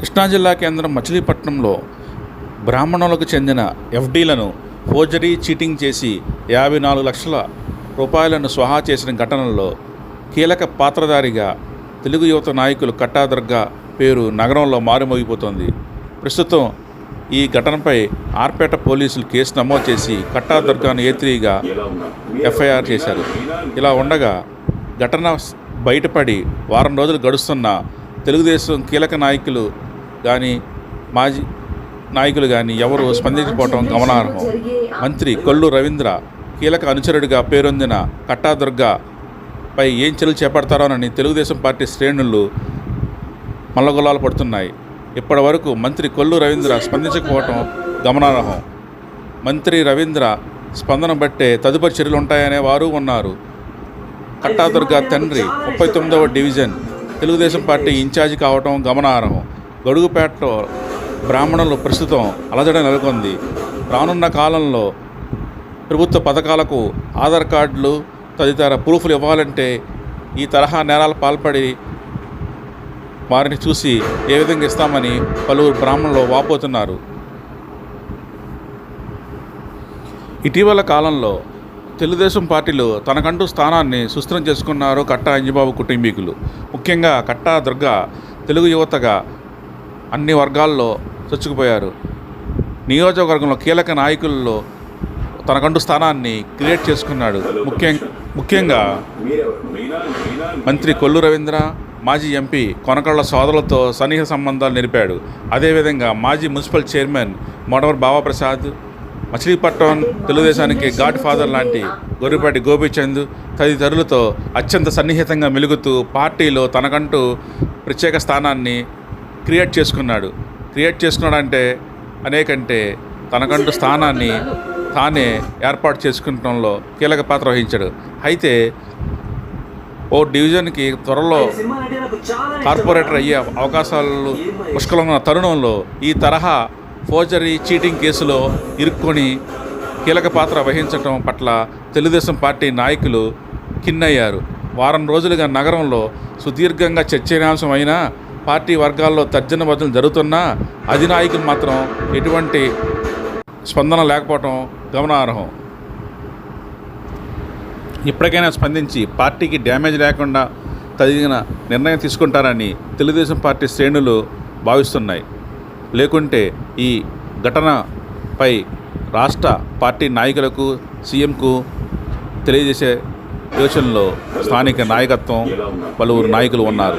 కృష్ణా జిల్లా కేంద్రం మచిలీపట్నంలో బ్రాహ్మణులకు చెందిన ఎఫ్డీలను ఫోర్జరీ చీటింగ్ చేసి యాభై నాలుగు లక్షల రూపాయలను స్వహా చేసిన ఘటనలో కీలక పాత్రధారిగా తెలుగు యువత నాయకులు కట్టాదర్గా పేరు నగరంలో మారుమోగిపోతోంది. ప్రస్తుతం ఈ ఘటనపై ఆర్పేట పోలీసులు కేసు నమోదు చేసి కట్టాదుర్గాను ఏత్రీగా ఎఫ్ఐఆర్ చేశారు. ఇలా ఉండగా ఘటన బయటపడి వారం రోజులు గడుస్తున్న తెలుగుదేశం కీలక నాయకులు కానీ మాజీ నాయకులు కానీ ఎవరు స్పందించిపోవటం గమనార్హం. మంత్రి కొల్లు రవీంద్ర కీలక అనుచరుడిగా పేరొందిన కట్టాదుర్గపై ఏం చర్యలు చేపడతారోనని తెలుగుదేశం పార్టీ శ్రేణులు మల్లగొల్లాలు పడుతున్నాయి. ఇప్పటి వరకు మంత్రి కొల్లు రవీంద్ర స్పందించకపోవటం గమనార్హం. మంత్రి రవీంద్ర స్పందన బట్టే తదుపరి చర్యలు ఉంటాయనే వారు ఉన్నారు. కట్టాదుర్గ తండ్రి ముప్పై తొమ్మిదవ డివిజన్ తెలుగుదేశం పార్టీ ఇన్ఛార్జి కావటం గమనార్హం. గడుగుపేటలో బ్రాహ్మణులు ప్రస్తుతం అలజడ నెలకొంది. రానున్న కాలంలో ప్రభుత్వ పథకాలకు ఆధార్ కార్డులు తదితర ప్రూఫ్లు ఇవ్వాలంటే ఈ తరహా నేరాలు పాల్పడి వారిని చూసి ఏ విధంగా ఇస్తామని పలువురు బ్రాహ్మణులు వాపోతున్నారు. ఇటీవల కాలంలో తెలుగుదేశం పార్టీలో తనకంటూ స్థానాన్ని సుస్థిరం చేసుకున్నారు కట్టా అంజబాబు కుటుంబీకులు. ముఖ్యంగా కట్టా దుర్గ తెలుగు యువతగా అన్ని వర్గాల్లో చొచ్చుకుపోయారు. నియోజకవర్గంలో కీలక నాయకుల్లో తనకంటూ స్థానాన్ని క్రియేట్ చేసుకున్నాడు. ముఖ్యం ముఖ్యంగా మంత్రి కొల్లు రవీంద్ర మాజీ ఎంపీ కొనకళ్ళ సోదరులతో సన్నిహిత సంబంధాలు నిలిపాడు. అదేవిధంగా మాజీ మున్సిపల్ చైర్మన్ మొడవర్ బాబాప్రసాద్ మచిలీపట్నం తెలుగుదేశానికి గాడ్ ఫాదర్ లాంటి గొర్రెపాటి గోపీచంద్ తదితరులతో అత్యంత సన్నిహితంగా మెలుగుతూ పార్టీలో తనకంటూ ప్రత్యేక స్థానాన్ని క్రియేట్ చేసుకున్నాడు. క్రియేట్ చేసుకున్నాడంటే అనేకంటే తనకంటూ స్థానాన్ని తానే ఏర్పాటు చేసుకుంటంలో కీలక పాత్ర వహించాడు. అయితే ఓ డివిజన్కి త్వరలో కార్పొరేటర్ అయ్యే అవకాశాలు పుష్కలంగా ఉన్న తరుణంలో ఈ తరహా ఫోర్జరీ చీటింగ్ కేసులో ఇరుక్కొని కీలక పాత్ర వహించడం పట్ల తెలుగుదేశం పార్టీ నాయకులు కిన్నయ్యారు వారం రోజులుగా నగరంలో సుదీర్ఘంగా చర్చనీయాంశం అయినా పార్టీ వర్గాల్లో తర్జన భర్జన జరుగుతున్నా అధినాయకులు మాత్రం ఎటువంటి స్పందన లేకపోవటం గమనార్హం. ఇప్పటికైనా స్పందించి పార్టీకి డ్యామేజ్ లేకుండా తగిన నిర్ణయం తీసుకుంటారని తెలుగుదేశం పార్టీ శ్రేణులు భావిస్తున్నాయి. లేకుంటే ఈ ఘటనపై రాష్ట్ర పార్టీ నాయకులకు సీఎంకు తెలియజేసే యోచనలో స్థానిక నాయకత్వం పలువురు నాయకులు ఉన్నారు.